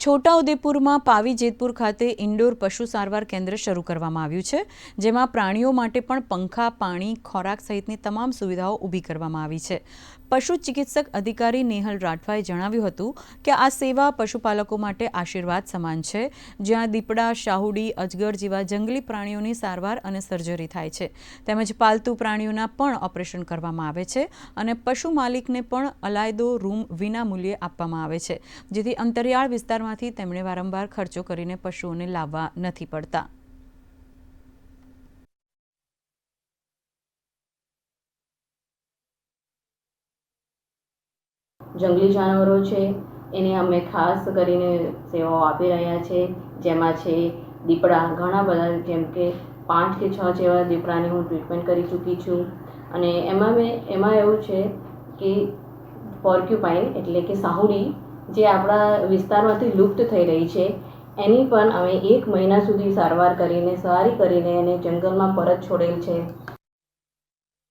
છોટાઉદેપુરમાં પાવી જેતપુર ખાતે ઇન્ડોર પશુ સારવાર કેન્દ્ર શરૂ કરવામાં આવ્યું છે, જેમાં પ્રાણીઓ માટે પણ પંખા, પાણી, ખોરાક સહિતની તમામ સુવિધાઓ ઊભી કરવામાં આવી છે. પશુ ચિકિત્સક અધિકારી નેહલ રાઠવાએ જણાવ્યું હતું કે આ સેવા પશુપાલકો માટે આશીર્વાદ સમાન છે, જ્યાં દીપડા, શાહુડી, અજગર જેવા જંગલી પ્રાણીઓની સારવાર અને સર્જરી થાય છે. તેમજ પાલતુ પ્રાણીઓના પણ ઓપરેશન કરવામાં આવે છે અને પશુ માલિકને પણ અલાયદો રૂમ વિના મૂલ્યે આપવામાં આવે છે, જેથી અંતરિયાળ વિસ્તારમાંથી તેમણે વારંવાર ખર્ચો કરીને પશુઓને લાવવા નથી પડતા. જંગલી જાનવરો છે, એને અમે ખાસ કરીને સેવાઓ આપી રહ્યા છે, જેમાં છે દીપડા. ઘણા બધા, જેમ કે પાંચ કે છ જેવા દીપડાની હું ટ્રીટમેન્ટ કરી ચૂકી છું. અને એમાં મેં, એમાં એવું છે કે પોર્ક્યુપાઇન એટલે કે સાહુડી જે આપણા વિસ્તારમાંથી લુપ્ત થઈ રહી છે, એની પણ અમે એક મહિના સુધી સારવાર કરીને સારી કરીને એને જંગલમાં પરત છોડેલ છે.